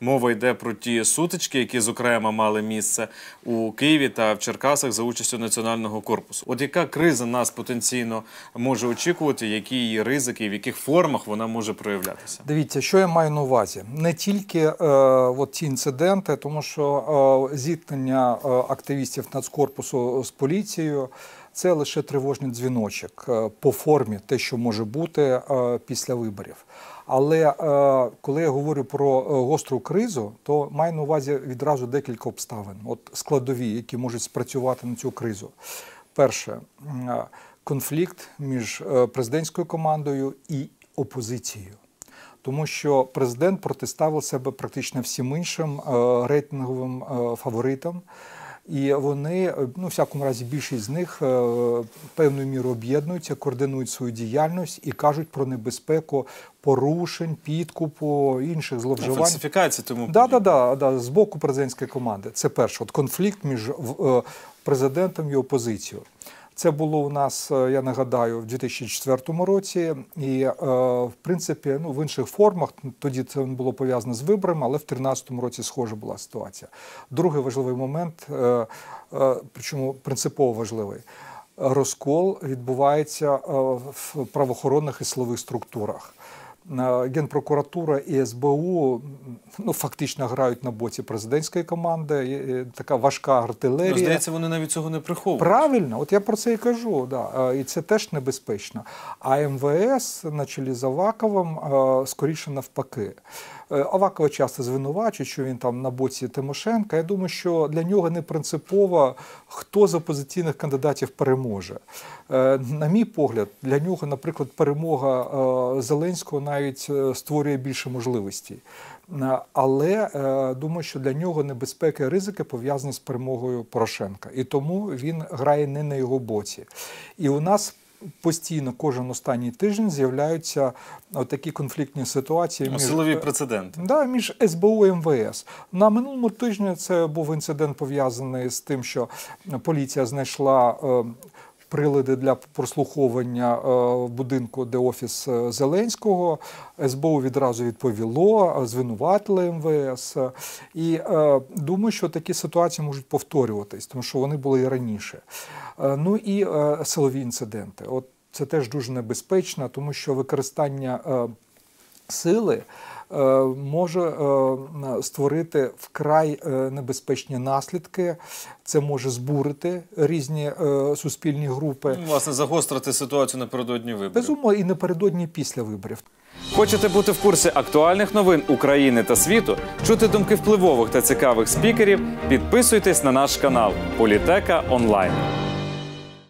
Мова йде про ті сутички, які зокрема мали місце у Києві та в Черкасах за участю національного корпусу. От яка криза нас потенційно може очікувати, які її ризики, в яких формах вона може проявлятися? Дивіться, що я маю на увазі. Не тільки е, от ці інциденти, тому що е, зіткнення е, активістів Нацкорпусу з поліцією це лише тривожний дзвіночок е, по формі, те, що може бути е, після виборів. Але е, коли я говорю про гостру кризу, то маю на увазі відразу декілька обставин, от складові, які можуть спрацювати на цю кризу. Перше, конфлікт між президентською командою і опозицією. Тому що президент протиставив себе практично всім іншим рейтинговим фаворитам. І вони, е, ну, в всякому разі, більшість з них е, певною мірою об'єднуються, координують свою діяльність і кажуть про небезпеку порушень, підкупу, інших зловживань. Фальсифікації тому Да, да, да, да, з боку президентської команди. Це перше. От конфлікт між е, президентом і опозицією. Це було у нас, е, я нагадаю, в 2004 році, і е, в принципі, ну в інших формах тоді це було пов'язано з виборами, але в 2013 році схожа була ситуація. Другий важливий момент, е, причому принципово важливий. Розкол відбувається в правоохоронних і силових структурах. Генпрокуратура і СБУ ну, фактично грають на боці президентської команди. Така важка артилерія. Ну, здається, вони навіть цього не приховують. Правильно, от я про це і кажу. Да. І це теж небезпечно. А МВС на чолі з Аваковим скоріше навпаки. Е, Авакова часто звинувачують, що він там на боці Тимошенка. Я думаю, що для нього не принципово, хто з опозиційних кандидатів переможе. Е, На мій погляд, для нього, наприклад, перемога е, Зеленського навіть е, створює більше можливостей. Е, Але е, думаю, що для нього небезпеки і ризики пов'язані з перемогою Порошенка. І тому він грає не на його боці. І у нас постійно кожен останній тиждень з'являються такі конфліктні ситуації між Силові прецеденти. Да, між СБУ і МВС. На минулому тижні це був інцидент пов'язаний з тим, що поліція знайшла е, прилади для прослуховування е, будинку, де офіс е, Зеленського. СБУ відразу відповіло, е, звинуватили МВС. І думаю, що такі ситуації можуть повторюватись, тому що вони були і раніше. Ну і силові інциденти. От це теж дуже небезпечно, тому що використання. Сили е, може е, створити вкрай е, небезпечні наслідки. Це може збурити різні суспільні групи. Ну, Власне, загострити ситуацію напередодні виборів. Безумовно, і напередодні після виборів. Хочете бути в курсі актуальних новин України та світу, чути думки впливових та цікавих спікерів? Підписуйтесь на наш канал Політека Онлайн.